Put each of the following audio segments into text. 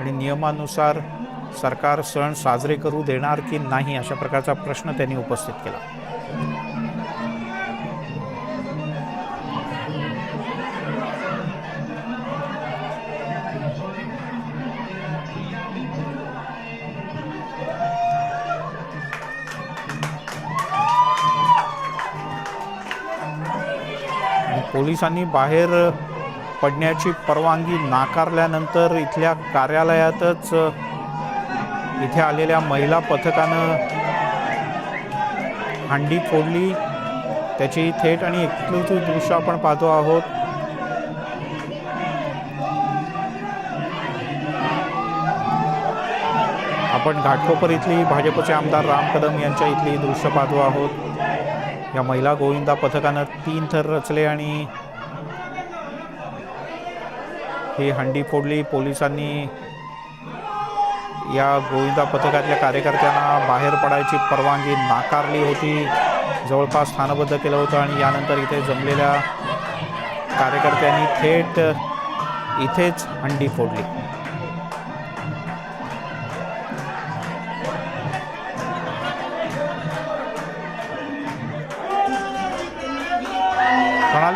आणि नियमानुसार सरकार सण साजरे करू देणार की नाही अशा प्रकारचा प्रश्न त्यांनी उपस्थित केला. पोलिसांनी बाहेर पडण्याची परवानगी नाकारल्यानंतर इथल्या कार्यालयातच इथे आलेल्या महिला पथकानं हंडी फोडली. त्याची थेट आणि एक्सक्लुसिव्ह दृश्य आपण पाहतो आहोत. आपण घाटकोपर इथली भाजपचे आमदार राम कदम यांच्या इथली दृश्य पाहतो आहोत. या महिला गोविंदा पथकानं तीन थर रचले आणि ही हंडी फोडली. पोलिसांनी या गोविंदा पथकातल्या कार्यकर्त्यांना बाहेर पडायची परवानगी नाकारली होती. जवळपास स्थानबद्ध केलं होतं आणि यानंतर इथे जमलेल्या कार्यकर्त्यांनी थेट इथेच हंडी फोडली.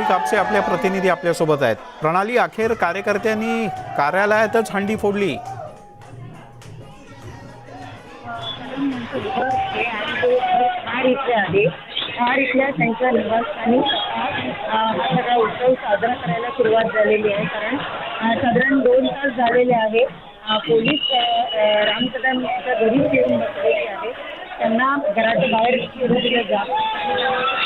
कापसे आपल्या प्रतिनिधी आपल्यासोबत आहेत. प्रणाली अखेर कार्यकर्त्यांनी कार्यालयातच हंडी फोडली. महाड आहे इथल्या त्यांच्या निवासस्थानी हा सगळा उत्सव साजरा करायला सुरुवात झालेली आहे कारण साधारण दोन तास झालेले आहे पोलीस राम कदम यांच्या घरीच येऊन बसलेले आहे त्यांना घराच्या बाहेर फिरू दिलं जात बाहेर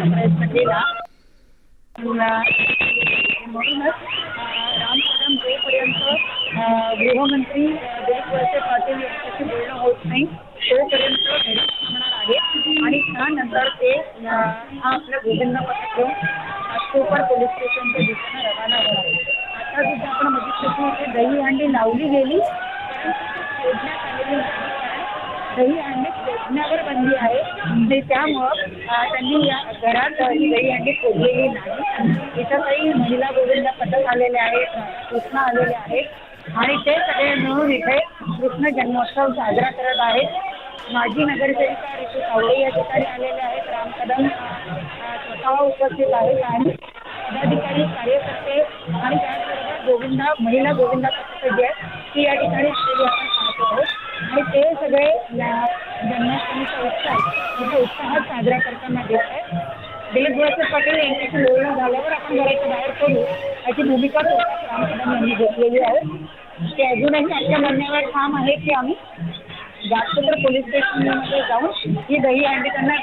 करण्याचा प्रयत्न केला म्हणूनच अ, राम कदम जोपर्यंत गृहमंत्री अ, दिलीप वळसे पाटील यांच्याशी बोलणं होत नाही तोपर्यंत घरी थांबणार आहे आणि त्यानंतर ते हा आपल्या गोविंद पथक घेऊन कोपर पोलीस स्टेशनच्या दिशेनं रवाना होणार आहे आता सुद्धा आपण बघितलं की इथे दही हंडी लावली गेली. परंतु आलेली दही हंडी बंदी आहे. आणि त्यामुळं त्यांनी या घरात ही दही हंडी फोडलेली नाही. इथं काही महिला गोविंदा पथक आलेले आहेत कृष्ण आलेले आहेत. आणि ते सगळे मिळून इथे कृष्ण जन्मोत्सव साजरा करत आहेत. माजी नगरसेविका ऋतू सावळे या ठिकाणी आलेले आहेत. राम कदम स्वतः उपस्थित आहेत आणि पदाधिकारी कार्यकर्ते आणि त्याचबरोबर गोविंदा महिला गोविंदा पथक जी आहे ती या ठिकाणी ते सगळे या जन्माष्टमीचा उत्सव मोठ्या उत्साहात साजरा करताना दिसत आहे. दिलीप वळसे पाटील यांच्याशी बोलणं झाल्यावर आपण घराच्या बाहेर पडू. याची भूमिका स्वतः राम कदम यांनी घेतलेली आहे. ते अजूनही आपल्या म्हणण्यावर ठाम आहे की आम्ही जास्तकर पोलीस स्टेशनमध्ये जाऊन ही दही अंडी त्यांना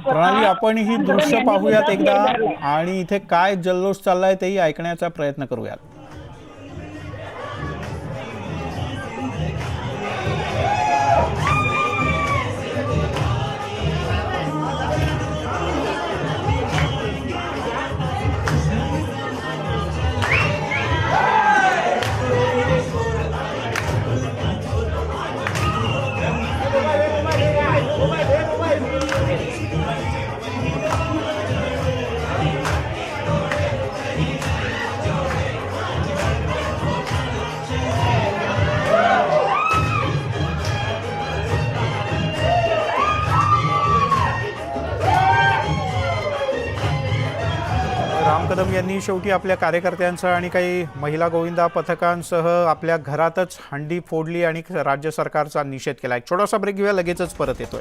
प्रणाली आपण ही दृश्य पाहूयात एकदा. आणि इथे काय जल्लोष चाललाय तेही ऐकण्याचा प्रयत्न करूयात. कदम यांनी शेवटी आपल्या कार्यकर्त्यांसह आणि काही महिला गोविंदा पथकांसह आपल्या घरातच हंडी फोडली आणि राज्य सरकारचा निषेध केला. एक छोटासा ब्रेक घेऊया लगेचच परत येतोय.